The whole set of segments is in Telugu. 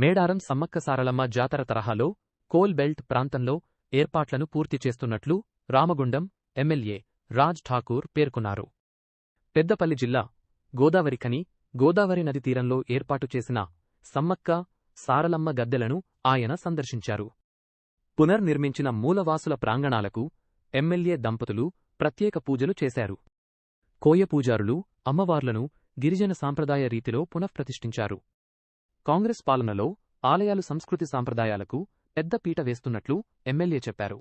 మేడారం సమ్మక్క సారలమ్మ జాతర తరహాలో కోల్ బెల్ట్ ప్రాంతంలో ఏర్పాట్లను పూర్తి చేస్తున్నట్లు రామగుండం ఎమ్మెల్యే రాజ్ ఠాకూర్ పేర్కొన్నారు. పెద్దపల్లి జిల్లా గోదావరికని గోదావరి నది తీరంలో ఏర్పాటు చేసిన సమ్మక్క సారలమ్మ గద్దెలను ఆయన సందర్శించారు. పునర్నిర్మించిన మూలవాసుల ప్రాంగణాలకు ఎమ్మెల్యే దంపతులు ప్రత్యేక పూజలు చేశారు. కోయ పూజారులు అమ్మవార్లను గిరిజన సాంప్రదాయ రీతిలో పునఃప్రతిష్ఠించారు. కాంగ్రెస్ పాలనలో ఆలయాలు సంస్కృతి సాంప్రదాయాలకు పెద్ద పీట వేస్తున్నట్లు ఎమ్మెల్యే చెప్పారు.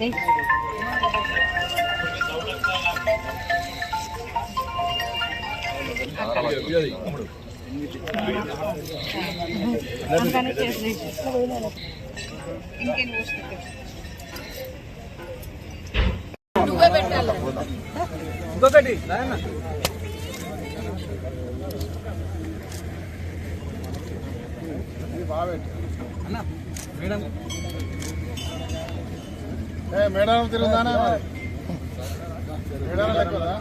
ఏ మేడారం తిరుగుదానా మరి? మేడారం లెక్కదా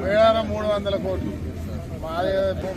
మేడారం మూడు వందల కోట్లు. మాది పో-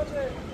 Love it.